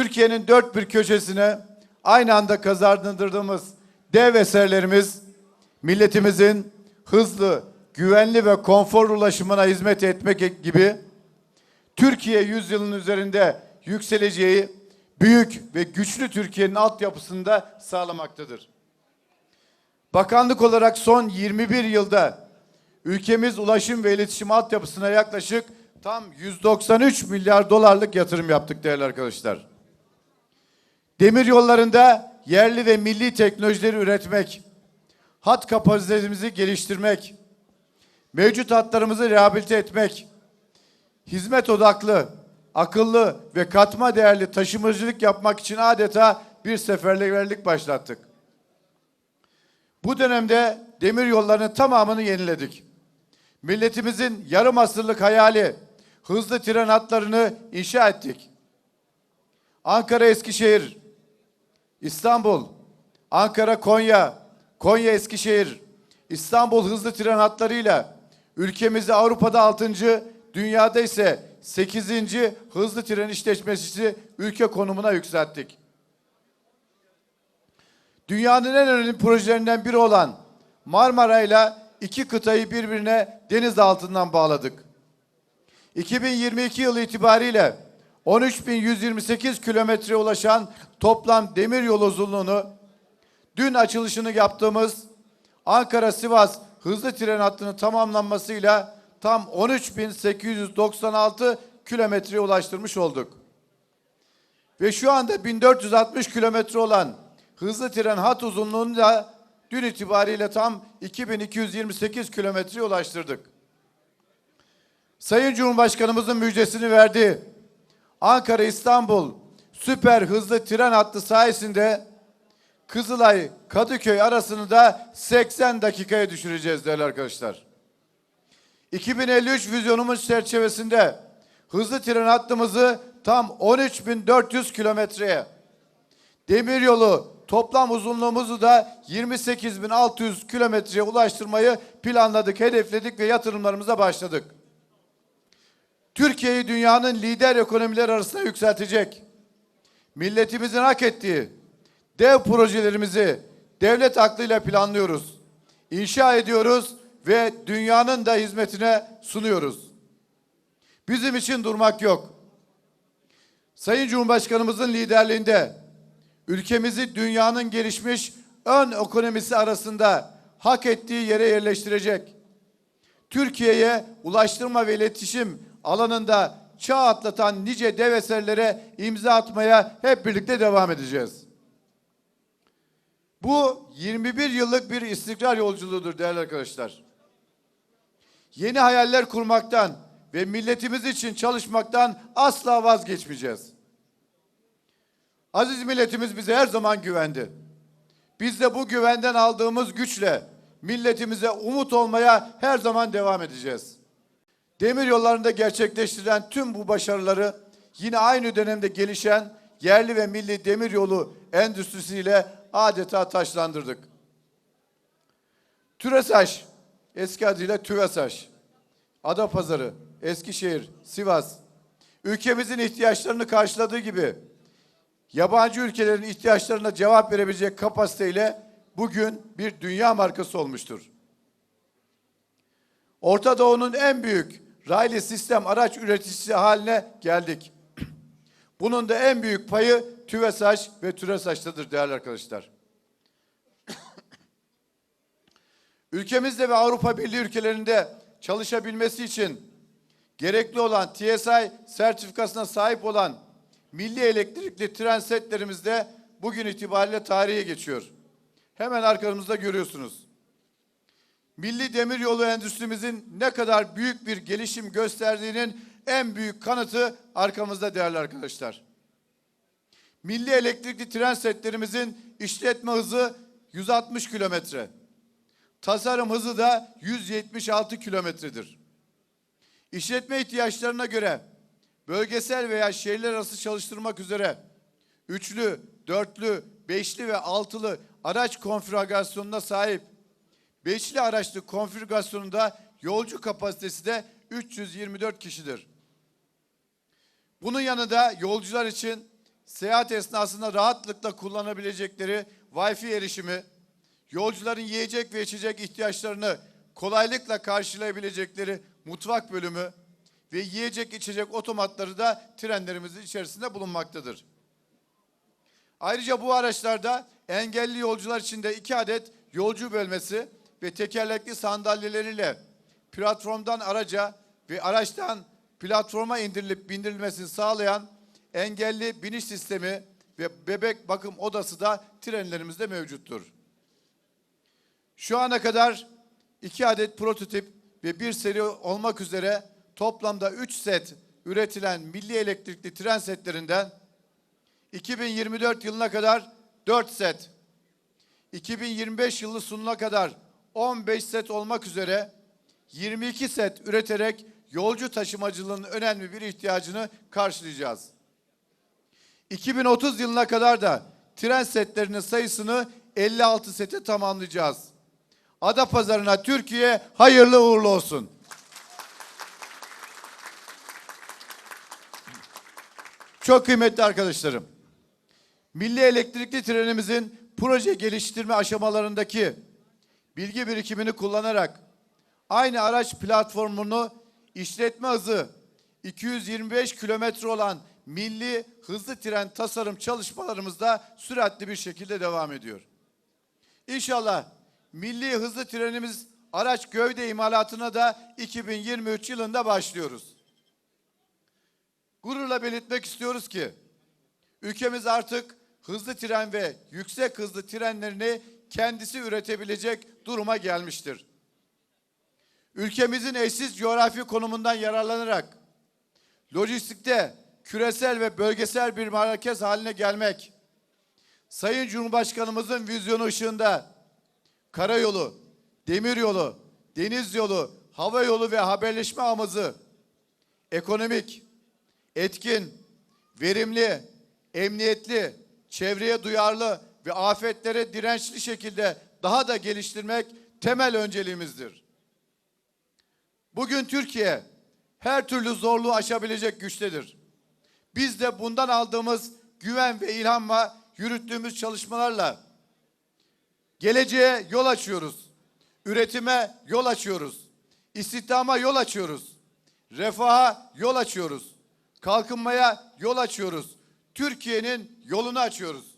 Türkiye'nin dört bir köşesine aynı anda kazandırdığımız dev eserlerimiz milletimizin hızlı, güvenli ve konfor ulaşımına hizmet etmek gibi Türkiye yüzyılın üzerinde yükseleceği büyük ve güçlü Türkiye'nin altyapısını da sağlamaktadır. Bakanlık olarak son 21 yılda ülkemiz ulaşım ve iletişim altyapısına yaklaşık tam 193 milyar dolarlık yatırım yaptık değerli arkadaşlar. Demir yollarında yerli ve milli teknolojileri üretmek, hat kapasitemizi geliştirmek, mevcut hatlarımızı rehabilite etmek, hizmet odaklı, akıllı ve katma değerli taşımacılık yapmak için adeta bir seferberlik başlattık. Bu dönemde demir yollarının tamamını yeniledik. Milletimizin yarım asırlık hayali hızlı tren hatlarını inşa ettik. Ankara Eskişehir, İstanbul, Ankara Konya, Konya Eskişehir, İstanbul hızlı tren hatlarıyla ülkemizi Avrupa'da 6. dünyada ise 8. hızlı tren işletmesi ülke konumuna yükselttik. Dünyanın en önemli projelerinden biri olan Marmara ile iki kıtayı birbirine deniz altından bağladık. 2022 yılı itibariyle 13.128 kilometre ulaşan toplam demir yolu uzunluğunu dün açılışını yaptığımız Ankara-Sivas hızlı tren hattının tamamlanmasıyla tam 13.896 kilometreye ulaştırmış olduk. Ve şu anda 1460 kilometre olan hızlı tren hat uzunluğunu da dün itibariyle tam 2228 kilometreye ulaştırdık. Sayın Cumhurbaşkanımızın müjdesini verdi. Ankara İstanbul süper hızlı tren hattı sayesinde Kızılay Kadıköy arasını da 80 dakikaya düşüreceğiz değerli arkadaşlar. 2053 vizyonumuz çerçevesinde hızlı tren hattımızı tam 13.400 kilometreye, demiryolu toplam uzunluğumuzu da 28.600 kilometreye ulaştırmayı planladık, hedefledik ve yatırımlarımıza başladık. Türkiye'yi dünyanın lider ekonomiler arasında yükseltecek. Milletimizin hak ettiği dev projelerimizi devlet aklıyla planlıyoruz. İnşa ediyoruz ve dünyanın da hizmetine sunuyoruz. Bizim için durmak yok. Sayın Cumhurbaşkanımızın liderliğinde ülkemizi dünyanın gelişmiş ön ekonomisi arasında hak ettiği yere yerleştirecek. Türkiye'ye ulaştırma ve iletişim alanında çağ atlatan nice dev eserlere imza atmaya hep birlikte devam edeceğiz. Bu 21 yıllık bir istikrar yolculuğudur değerli arkadaşlar. Yeni hayaller kurmaktan ve milletimiz için çalışmaktan asla vazgeçmeyeceğiz. Aziz milletimiz bize her zaman güvendi. Biz de bu güvenden aldığımız güçle milletimize umut olmaya her zaman devam edeceğiz. Demir yollarında gerçekleştirilen tüm bu başarıları yine aynı dönemde gelişen yerli ve milli demir yolu endüstrisiyle adeta taşlandırdık. TÜRESAŞ, eski adıyla TÜVESAŞ, Adapazarı, Eskişehir, Sivas, ülkemizin ihtiyaçlarını karşıladığı gibi yabancı ülkelerin ihtiyaçlarına cevap verebilecek kapasiteyle bugün bir dünya markası olmuştur. Orta Doğu'nun en büyük raylı sistem araç üreticisi haline geldik. Bunun da en büyük payı TÜVESAŞ ve TÜRESAŞ'tadır değerli arkadaşlar. Ülkemizde ve Avrupa Birliği ülkelerinde çalışabilmesi için gerekli olan TSI sertifikasına sahip olan milli elektrikli tren setlerimiz de bugün itibariyle tarihe geçiyor. Hemen arkamızda görüyorsunuz. Milli demiryolu endüstrimizin ne kadar büyük bir gelişim gösterdiğinin en büyük kanıtı arkamızda değerli arkadaşlar. Milli elektrikli tren setlerimizin işletme hızı 160 kilometre. Tasarım hızı da 176 kilometredir. İşletme ihtiyaçlarına göre bölgesel veya şehirler arası çalıştırmak üzere üçlü, dörtlü, beşli ve altılı araç konfigürasyonuna sahip beşli araçlı konfigürasyonunda yolcu kapasitesi de 324 kişidir. Bunun yanında yolcular için seyahat esnasında rahatlıkla kullanabilecekleri Wi-Fi erişimi, yolcuların yiyecek ve içecek ihtiyaçlarını kolaylıkla karşılayabilecekleri mutfak bölümü ve yiyecek içecek otomatları da trenlerimizin içerisinde bulunmaktadır. Ayrıca bu araçlarda engelli yolcular için de iki adet yolcu bölmesi ve tekerlekli sandalyeleriyle platformdan araca ve araçtan platforma indirilip bindirilmesini sağlayan engelli biniş sistemi ve bebek bakım odası da trenlerimizde mevcuttur. Şu ana kadar iki adet prototip ve bir seri olmak üzere toplamda 3 set üretilen milli elektrikli tren setlerinden 2024 yılına kadar 4 set, 2025 yılı sonuna kadar 15 set olmak üzere 22 set üreterek yolcu taşımacılığının önemli bir ihtiyacını karşılayacağız. 2030 yılına kadar da tren setlerinin sayısını 56 sete tamamlayacağız. Ada pazarına Türkiye hayırlı uğurlu olsun. Çok kıymetli arkadaşlarım. Milli elektrikli trenimizin proje geliştirme aşamalarındaki bilgi birikimini kullanarak aynı araç platformunu işletme hızı 225 kilometre olan milli hızlı tren tasarım çalışmalarımızda süratli bir şekilde devam ediyor. İnşallah milli hızlı trenimiz araç gövde imalatına da 2023 yılında başlıyoruz. Gururla belirtmek istiyoruz ki ülkemiz artık hızlı tren ve yüksek hızlı trenlerini kendisi üretebilecek duruma gelmiştir. Ülkemizin eşsiz coğrafi konumundan yararlanarak lojistikte küresel ve bölgesel bir merkez haline gelmek, Sayın Cumhurbaşkanımızın vizyonu ışığında karayolu, demiryolu, deniz yolu, hava yolu ve haberleşme ağımızı ekonomik, etkin, verimli, emniyetli, çevreye duyarlı ve afetlere dirençli şekilde daha da geliştirmek temel önceliğimizdir. Bugün Türkiye her türlü zorluğu aşabilecek güçtedir. Biz de bundan aldığımız güven ve ilhamla yürüttüğümüz çalışmalarla geleceğe yol açıyoruz. Üretime yol açıyoruz. İstihdama yol açıyoruz. Refaha yol açıyoruz. Kalkınmaya yol açıyoruz. Türkiye'nin yolunu açıyoruz.